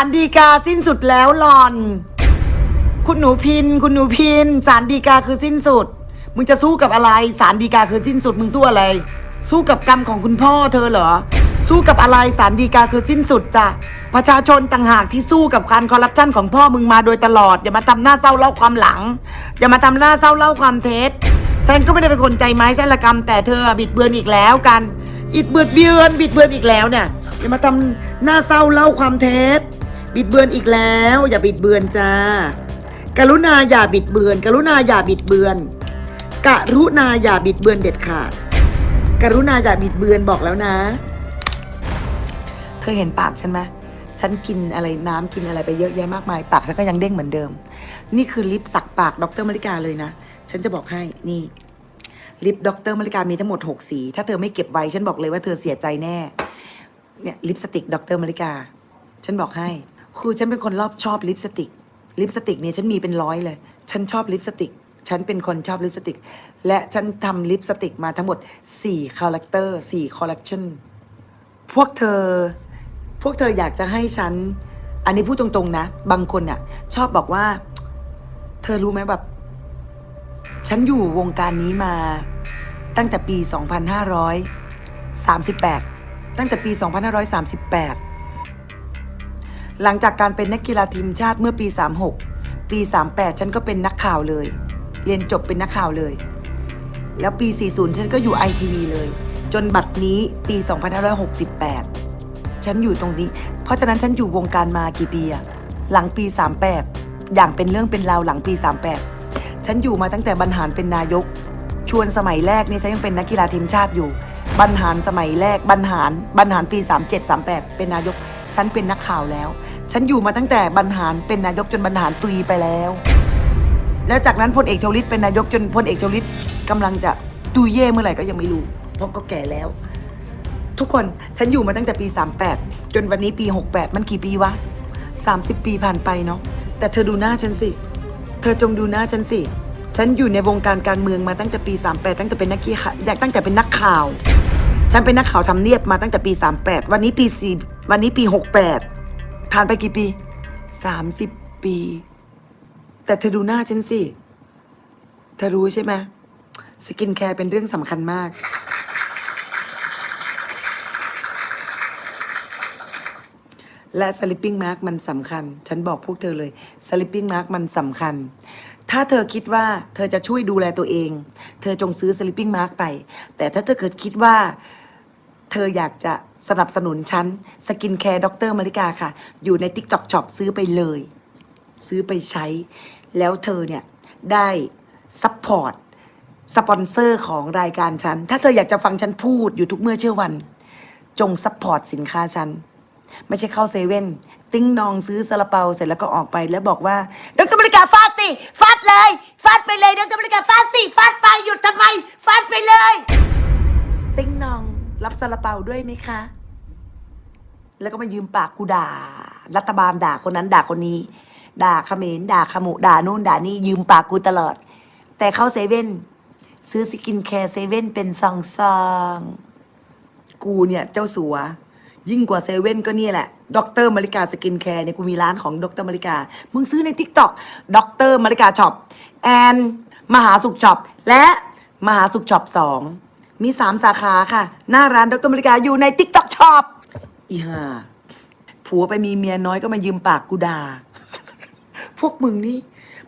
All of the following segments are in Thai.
ารดีกาสิ้นสุดแล้วหลอน คุณหนูพิน คุณหนูพินศาลดีกาคือสิ้นสุด มึงจะสู้กับอะไรศาลดีกาคือสิ้นสุด มึงสู้อะไร สู้กับกรรมของคุณพ่อเธอเหรอ สู้กับอะไรศาลดีกาคือสิ้นสุดจ้ะประชาชนต่างหากที่สู้กับการคอร์รัปชันของพ่อมึงมาโดยตลอด อย่ามาทำหน้าเศร้าเล่าความหลัง อย่ามาทำหน้าเศร้าเล่าความเท็จฉันก็ไม่ได้เป็นคนใจไม้ใช่ละกรรม แต่เธอบิดเบือนอีกแล้วกันอิดเบือนเบือนบิดเบือนอีกแล้วเนี่ยอย่ามาทำหน้าเศร้าเล่าความเท็จ บิดเบือนอีกแล้ว อย่าบิดเบือนจ้า กรุณาอย่าบิดเบือน กรุณาอย่าบิดเบือน กรุณาอย่าบิดเบือนเด็ดขาด กรุณาอย่าบิดเบือนบอกแล้วนะ เธอเห็นปากฉันไหมฉันกินอะไรน้ำกินอะไรไปเยอะแยะมากมาย ปากฉันก็ยังเด้งเหมือนเดิม นี่คือลิปสักปากดรมริกาเลยนะ ฉันจะบอกให้นี่ลิปด็อกเตอร์มริกามีทั้งหมด 6 สี ถ้าเธอไม่เก็บไว้ ฉันบอกเลยว่าเธอเสียใจแน่ เนี่ยลิปสติกด็อกเตอร์มริกา ฉันบอกให้ ครูฉันเป็นคนรอบชอบลิปสติก ลิปสติกเนี่ยฉันมีเป็นร้อยเลย ฉันชอบลิปสติก ฉันเป็นคนชอบลิปสติก และฉันทำลิปสติกมาทั้งหมด4คาแรคเตอร์4คอลเลกชันพวกเธอ พวกเธออยากจะให้ฉัน อันนี้พูดตรงๆนะ บางคนอะ ชอบบอกว่า เธอรู้ไหมแบบ ฉันอยู่วงการนี้มาตั้งแต่ปี 2538 ตั้งแต่ปี 2538 หลังจากการเป็นนักกีฬาทีมชาติเมื่อปี 36 ปี 38 ฉันก็เป็นนักข่าวเลย เรียนจบเป็นนักข่าวเลย แล้วปี 40 ฉันก็อยู่ไอทีวีเลย จนบัดนี้ปี 2568 ฉันอยู่ตรงนี้ เพราะฉะนั้นฉันอยู่วงการมากี่ปีอะหลังปี 38 อย่างเป็นเรื่องเป็นราวหลังปี 38 ฉันอยู่มาตั้งแต่บรรหารเป็นนายก ชวนสมัยแรกนี่ฉันยังเป็นนักกีฬาทีมชาติอยู่ บรรหารสมัยแรกบรรหารบรรหารปี 37 38 เป็นนายก ฉันเป็นนักข่าวแล้ว ฉันอยู่มาตั้งแต่บรรหารเป็นนายกจนบรรหารตุยไปแล้ว แล้วจากนั้นพลเอกชวลิตเป็นนายกจนพลเอกชวลิตกำลังจะตุยเย่เมื่อไหร่ก็ยังไม่รู้เพราะก็แก่แล้ว ทุกคนฉันอยู่มาตั้งแต่ปี 38 จนวันนี้ปี 68 มันกี่ปีวะ 30 ปีผ่านไปเนาะแต่เธอดูหน้าฉันสิ เธอจงดูหน้าฉันสิ ฉันอยู่ในวงการการเมืองมาตั้งแต่ปี 38 ตั้งแต่เป็นนักกีฬาตั้งแต่เป็นนักข่าว ฉันเป็นนักข่าวทำเนียบมาตั้งแต่ปี 38 วันนี้ปี4 วันนี้ปี68ผ่านไปกี่ปี30ปี แต่เธอดูหน้าฉันสิ เธอรู้ใช่ไหมสกินแคร์เป็นเรื่องสำคัญมาก และ sleeping mask มันสำคัญ ฉันบอกพวกเธอเลย sleeping mask มันสำคัญ ถ้าเธอคิดว่าเธอจะช่วยดูแลตัวเอง เธอจงซื้อ sleeping mask ไป แต่ถ้าเธอเกิดคิดว่า เธออยากจะ สนับสนุนฉันสกินแคร์ด็อกเตอร์มาริกาค่ะ อยู่ใน TikTok Shop ซื้อไปเลย ซื้อไปใช้ แล้วเธอเนี่ยได้ซัพพอร์ตสปอนเซอร์ของรายการฉัน ถ้าเธออยากจะฟังฉันพูดอยู่ทุกเมื่อเชื่อวัน จงซัพพอร์ตสินค้าฉัน ไม่ใช่เข้าเซเว่น ติ้งนองซื้อซาลาเปาเสร็จแล้วก็ออกไปแล้วบอกว่าดรบริกาฟาดสิ ฟาดเลย ฟาดไปเลยดรบริกาฟาดสิ ฟาดไปหยุดทำไม ฟาดไปเลย ติ้งนอง รับซาลาเปาด้วยไหมคะ แล้วก็มายืมปากกูด่า รัฐบาลด่าคนนั้นด่าคนนี้ ด่าเขมรด่าขมุด่านู่นด่านี่ยืมปากกูตลอด แต่เข้าเซเว่นซื้อสกินแคร์เซเว่นเป็นซองซองๆกูเนี่ยเจ้าสัว ยิ่งกว่าเซเว่นก็เนี่ยแหละด็อกเตอร์มาริกาสกินแคร์เนี่ยกูมีร้านของด็อกเตอร์มาริกา มึงซื้อในทิกตอกด็อกเตอร์มาริกาช็อปแอนมหาสุขช็อปและมหาสุขช็อปสอง มีสามสาขาค่ะ หน้าร้านดรมริกาอยู่ในทิกตอกช็อปอีห่าผัวไปมีเมียน้อยก็มายืมปากกูด่า พวกมึงนี่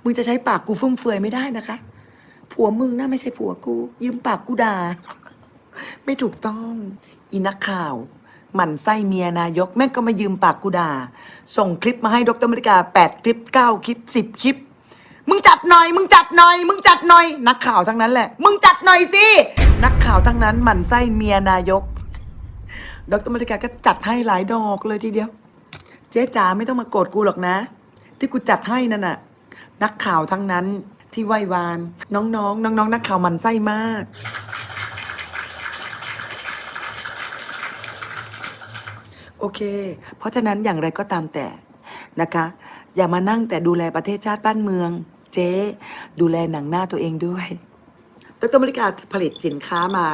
มึงจะใช้ปากกูฟุ่มเฟือยไม่ได้นะคะ ผัวมึงน่าไม่ใช่ผัวกู ยืมปากกูด่า ไม่ถูกต้อง อีนักข่าว หมั่นไส้เมียนายกแม่งก็มายืมปากกูด่า ส่งคลิปมาให้ดรมริกาแปดคลิปเก้าคลิปสิบคลิปมึงจัดหน่อย มึงจัดหน่อย มึงจัดหน่อย นักข่าวทั้งนั้นแหละ มึงจัดหน่อยสิ นักข่าวทั้งนั้นหมั่นไส้เมียนายก ดรมริกาก็จัดให้หลายดอกเลยทีเดียว เจ๊จ๋าไม่ต้องมาโกรธกูหรอกนะ ที่กูจัดให้นั่นน่ะ นักข่าวทั้งนั้นที่ไหว้วาน น้องๆ น้องๆ นักข่าวหมันไส้มากโอเค เพราะฉะนั้นอย่างไรก็ตามแต่นะคะ อย่ามานั่งแต่ดูแลประเทศชาติบ้านเมือง เจ๊ ดูแลหนังหน้าตัวเองด้วย ดรมริกาผลิตสินค้ามา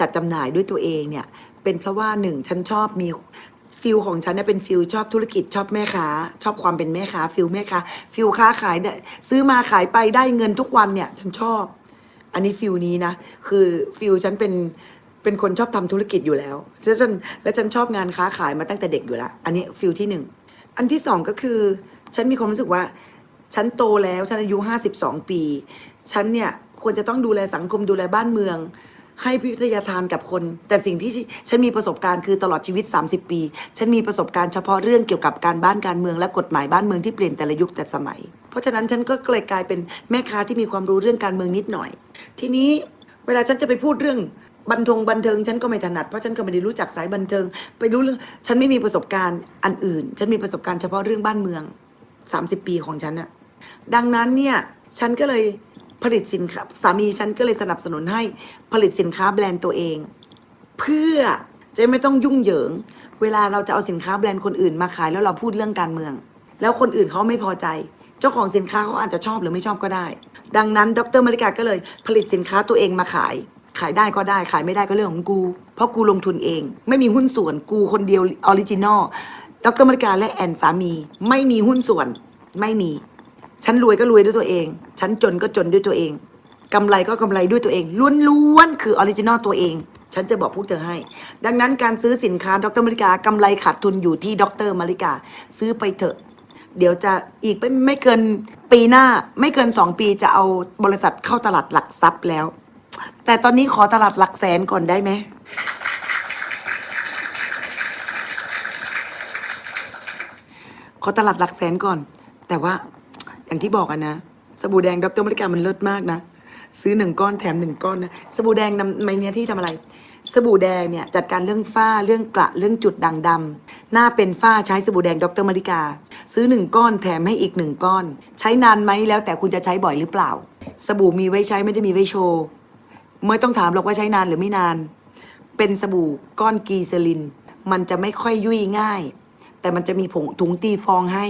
จัดจำหน่ายด้วยตัวเองเนี่ย เป็นเพราะว่าหนึ่งฉันชอบมีฟิลของฉันเนี่ยเป็นฟิลชอบธุรกิจชอบแม่ค้า ชอบความเป็นแม่ค้าฟิลแม่ค้าฟิลค้าขายได้ซื้อมาขายไปได้เงินทุกวันเนี่ย ฉันชอบ อันนี้ฟิลนี้นะ คือฟิลฉันเป็นเป็นคนชอบทำธุรกิจอยู่แล้วแล้วฉันและฉันชอบงานค้าขายมาตั้งแต่เด็กอยู่แล้ว อันนี้ฟิลที่หนึ่งอันที่สองก็คือ ฉันมีความรู้สึกว่า ฉันโตแล้วฉันอายุห้าสิบสองปี ฉันเนี่ยควรจะต้องดูแลสังคมดูแลบ้านเมือง ให้พิทยาทานกับคน แต่สิ่งที่ฉันมีประสบการณ์คือตลอดชีวิต 30 ปี ฉันมีประสบการณ์เฉพาะเรื่องเกี่ยวกับการบ้านการเมืองและกฎหมายบ้านเมืองที่เปลี่ยนแต่ละยุคแต่สมัย เพราะฉะนั้นฉันก็เลยกลายเป็นแม่ค้าที่มีความรู้เรื่องการเมืองนิดหน่อย ทีนี้เวลาฉันจะไปพูดเรื่องบันทงบันเทิงฉันก็ไม่ถนัดเพราะฉันก็ไม่ได้รู้จักสายบันเทิง ไปรู้เรื่องฉันไม่มีประสบการณ์อันอื่น ฉันมีประสบการณ์เฉพาะเรื่องบ้านเมือง 30 ปีของฉันอะดังนั้นเนี่ยฉันก็เลย ผลิตสินค้าสามีฉันก็เลยสนับสนุนให้ผลิตสินค้าแบรนด์ตัวเอง เพื่อจะไม่ต้องยุ่งเหยิง เวลาเราจะเอาสินค้าแบรนด์คนอื่นมาขายแล้วเราพูดเรื่องการเมือง แล้วคนอื่นเขาไม่พอใจ เจ้าของสินค้าเขาอาจจะชอบหรือไม่ชอบก็ได้ ดังนั้นดรมาริกาก็เลยผลิตสินค้าตัวเองมาขาย ขายได้ก็ได้ขายไม่ได้ก็เรื่องของกู เพราะกูลงทุนเอง ไม่มีหุ้นส่วนกูคนเดียวออริจินอลดรมาริกาและแอนสามี ไม่มีหุ้นส่วนไม่มี ฉันรวยก็รวยด้วยตัวเอง ฉันจนก็จนด้วยตัวเองกำไรก็กำไรด้วยตัวเอง ล้วนๆ คือออริจินอลตัวเอง ฉันจะบอกพวกเธอให้ ดังนั้นการซื้อสินค้าดรมาริกากำไรขาดทุนอยู่ที่ดรมาริกา ซื้อไปเถอะ เดี๋ยวจะอีกไม่ไม่เกินปีหน้า ไม่เกินสองปีจะเอาบริษัทเข้าตลาดหลักทรัพย์แล้ว แต่ตอนนี้ขอตลาดหลักแสนก่อนได้ไหมขอตลาดหลักแสนก่อน แต่ว่า อย่างที่บอกอะนะสบู่แดงดรมริกามันเลิศมากนะ ซื้อหนึ่งก้อนแถมหนึ่งก้อนนะสบู่แดงนำไมเนี้ยที่ทำอะไร สบู่แดงเนี่ยจัดการเรื่องฝ้าเรื่องกระเรื่องจุดด่างดำหน้าเป็นฝ้าใช้สบู่แดงดรมริกา ซื้อหนึ่งก้อนแถมให้อีกหนึ่งก้อน ใช้นานไหมแล้วแต่คุณจะใช้บ่อยหรือเปล่า สบู่มีไว้ใช้ไม่ได้มีไว้โชว์ไม่ต้องถามหรอกว่าใช้นานหรือไม่นาน เป็นสบู่ก้อนกีเซลิน มันจะไม่ค่อยยุ่ยง่าย แต่มันจะมีผงถุงตีฟองให้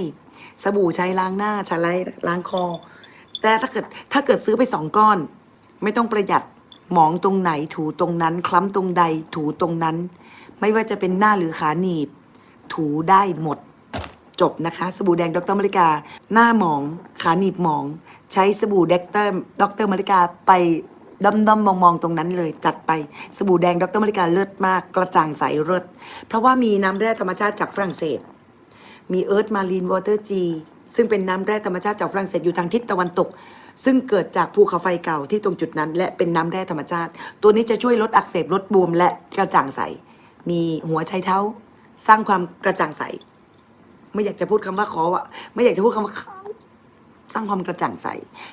สบู่ใช้ล้างหน้าใช้ล้างคอ แต่ถ้าเกิดถ้าเกิดซื้อไปสองก้อน ไม่ต้องประหยัดหมองตรงไหนถูตรงนั้น คล้ำตรงใดถูตรงนั้น ไม่ว่าจะเป็นหน้าหรือขาหนีบ ถูได้หมดจบนะคะ สบู่แดงดรมาริกา หน้าหมองขาหนีบหมอง ใช้สบู่ด็กเตอร์ดรมาริกาไปดำดำมองมองตรงนั้นเลยจัดไปสบู่แดงดรมาริกาเลิศมากกระจ่างใสเลิศเพราะว่ามีน้ำแร่ธรรมชาติจากฝรั่งเศส มีเอิร์ธมารีนวอเตอร์จีซึ่งเป็นน้ำแร่ธรรมชาติจากฝรั่งเศสอยู่ทางทิศตะวันตก ซึ่งเกิดจากภูเขาไฟเก่าที่ตรงจุดนั้น และเป็นน้ำแร่ธรรมชาติ ตัวนี้จะช่วยลดอักเสบลดบวมและกระจ่างใส มีหัวไชเท้า สร้างความกระจ่างใส ไม่อยากจะพูดคำว่าขออะไม่อยากจะพูดคำว่าสร้างความกระจ่างใส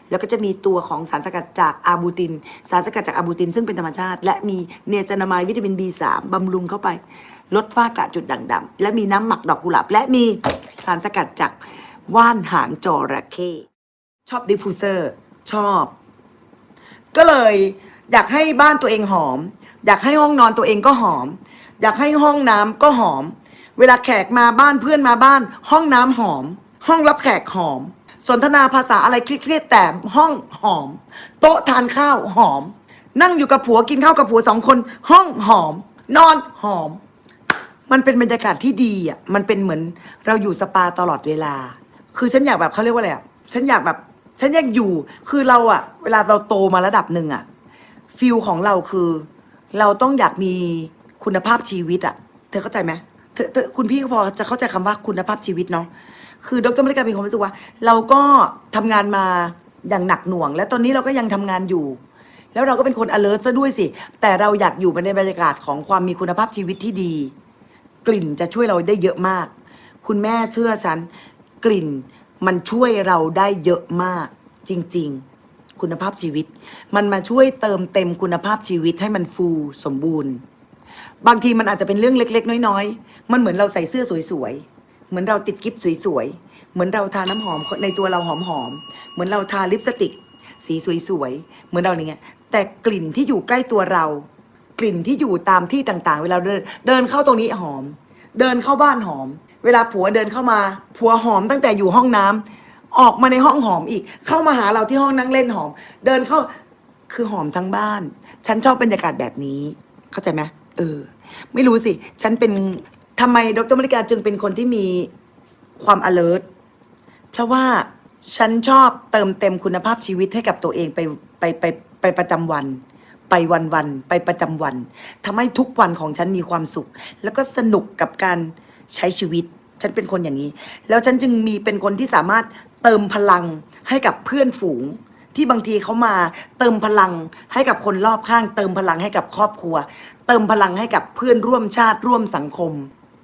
แล้วก็จะมีตัวของสารสกัดจากอาบูติน สารสกัดจากอาบูติน ซึ่งเป็นธรรมชาติ และมีเนซานามายวิตามิน B3 บำรุงเข้าไป ลดฝ้ากระจุดด่างดำและมีน้ำหมักดอกกุหลาบ และมีสารสกัดจากว่านหางจระเข้ชอบดิฟฟูเซอร์ ชอบ ก็เลยอยากให้บ้านตัวเองหอม อยากให้ห้องนอนตัวเองก็หอม อยากให้ห้องน้ำก็หอม เวลาแขกมาบ้านเพื่อนมาบ้าน ห้องน้ำหอม ห้องรับแขกหอม สนทนาภาษาอะไรเครียดแต่ห้องหอม โต๊ะทานข้าวหอม นั่งอยู่กับผัวกินข้าวกับผัวสองคน ห้องหอม นอนหอม มันเป็นบรรยากาศที่ดีอะ มันเป็นเหมือนเราอยู่สปาตลอดเวลา คือฉันอยากแบบเขาเรียกว่าอะไรอะ ฉันอยากแบบ ฉันอยากอยู่ คือเราอะ เวลาเราโตมาระดับหนึ่งอะ ฟิลของเราคือ เราต้องอยากมีคุณภาพชีวิตอะ เธอเข้าใจไหมเธอเธอคุณพี่ก็พอจะเข้าใจคำว่าคุณภาพชีวิตเนาะ คือดรมริกามีความรู้สึกว่า เราก็ทำงานมาอย่างหนักหน่วง และตอนนี้เราก็ยังทำงานอยู่แล้วเราก็เป็นคน alert ซะด้วยสิ แต่เราอยากอยู่ในบรรยากาศของความมีคุณภาพชีวิตที่ดี กลิ่นจะช่วยเราได้เยอะมาก คุณแม่เชื่อฉัน กลิ่นมันช่วยเราได้เยอะมาก จริง ๆ คุณภาพชีวิต มันมาช่วยเติมเต็มคุณภาพชีวิตให้มันฟูสมบูรณ์ บางทีมันอาจจะเป็นเรื่องเล็ก ๆ น้อย ๆ มันเหมือนเราใส่เสื้อสวยๆเหมือนเราติดกิฟต์สวยๆเหมือนเราทาน้ำหอมในตัวเราหอมๆเหมือนเราทาลิปสติก สีสวยๆเหมือนเราอะไรเงี้ยแต่กลิ่นที่อยู่ใกล้ตัวเรา กลิ่นที่อยู่ตามที่ต่างๆ เวลาเดินเดินเข้าตรงนี้หอม เดินเข้าบ้านหอม เวลาผัวเดินเข้ามาผัวหอมตั้งแต่อยู่ห้องน้ำออกมาในห้องหอมอีก เข้ามาหาเราที่ห้องนั่งเล่นหอม เดินเข้าคือหอมทั้งบ้าน ฉันชอบบรรยากาศแบบนี้ เข้าใจไหมเออ ไม่รู้สิ ฉันเป็นทำไมดรมริกาจึงเป็นคนที่มีความ alert เพราะว่าฉันชอบเติมเต็มคุณภาพชีวิตให้กับตัวเองไปไปไปไปประจำวัน ไปวันวันๆไปประจำวันทำให้ทุกวันของฉันมีความสุข แล้วก็สนุกกับการใช้ชีวิต ฉันเป็นคนอย่างนี้ แล้วฉันจึงมีเป็นคนที่สามารถเติมพลังให้กับเพื่อนฝูง ที่บางทีเขามาเติมพลังให้กับคนรอบข้าง เติมพลังให้กับครอบครัว เติมพลังให้กับเพื่อนร่วมชาติร่วมสังคม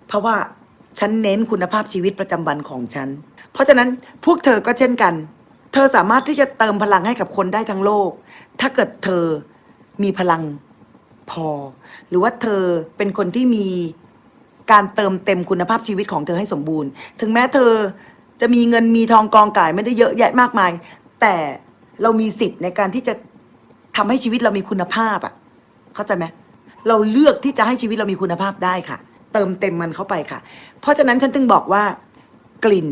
เพราะว่าฉันเน้นคุณภาพชีวิตประจำวันของฉัน เพราะฉะนั้นพวกเธอก็เช่นกัน เธอสามารถที่จะเติมพลังให้กับคนได้ทั้งโลก ถ้าเกิดเธอ มีพลังพอ หรือว่าเธอเป็นคนที่มีการเติมเต็มคุณภาพชีวิตของเธอให้สมบูรณ์ ถึงแม้เธอจะมีเงินมีทองกองก่ายไม่ได้เยอะแยะมากมาย แต่เรามีสิทธิ์ในการที่จะทำให้ชีวิตเรามีคุณภาพอะ เข้าใจไหมเราเลือกที่จะให้ชีวิตเรามีคุณภาพได้ค่ะ เติมเต็มมันเข้าไปค่ะ เพราะฉะนั้นฉันถึงบอกว่ากลิ่น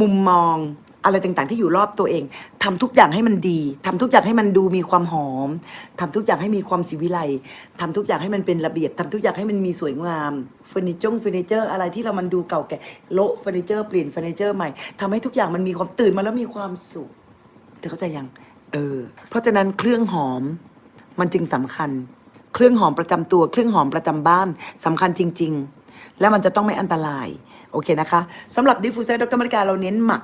มุมมอง อะไรต่างๆ ที่อยู่รอบตัวเองทำทุกอย่างให้มันดีทำทุกอย่างให้มันดูมีความหอมทำทุกอย่างให้มีความสิวิไลทำทุกอย่างให้มันเป็นระเบียบทำทุกอย่างให้มันมีสวยงามเฟอร์นิเจอร์เฟอร์นิเจอร์อะไรที่เรามันดูเก่าแก่โละเฟอร์นิเจอร์เปลี่ยนเฟอร์นิเจอร์ใหม่ทำให้ทุกอย่างมันมีความตื่นมาแล้วมีความสุขเธอเข้าใจยังเออ เพราะฉะนั้นเครื่องหอมมันจึงสำคัญ เครื่องหอมประจำตัว เครื่องหอมประจำบ้านสำคัญจริง ๆ และมันจะต้องไม่อันตราย โอเคนะคะสำหรับดิฟฟูเซอร์ดรมริกาเราเน้นหมัก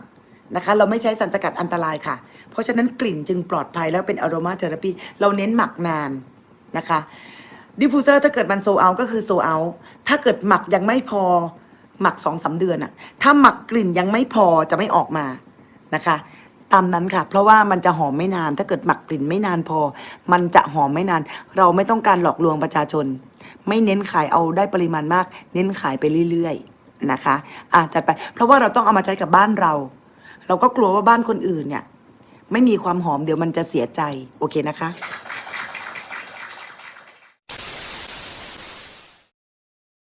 นะคะ เราไม่ใช้สารสกัดอันตรายค่ะ เพราะฉะนั้นกลิ่นจึงปลอดภัยแล้วเป็นอ r o มาเทอราปีเราเน้นหมักนานนะคะดิฟฟูเซอร์ถ้าเกิดมันโซเอาก็คือโซเอาถ้าเกิดหมักยังไม่พอหมักสองสาเดือนอะถ้าหมักกลิ่นยังไม่พอจะไม่ออกมานะคะ ตามนั้นค่ะ เพราะว่ามันจะหอมไม่นาน ถ้าเกิดหมักกลิ่นไม่นานพอ มันจะหอมไม่นาน เราไม่ต้องการหลอกลวงประชาชน ไม่เน้นขายเอาได้ปริมาณมาก เน้นขายไปเรื่อยๆนะคะอะจัดไป เพราะว่าเราต้องเอามาใช้กับบ้านเรา เราก็กลัวว่าบ้านคนอื่นเนี่ย ไม่มีความหอมเดี๋ยวมันจะเสียใจ โอเคนะคะ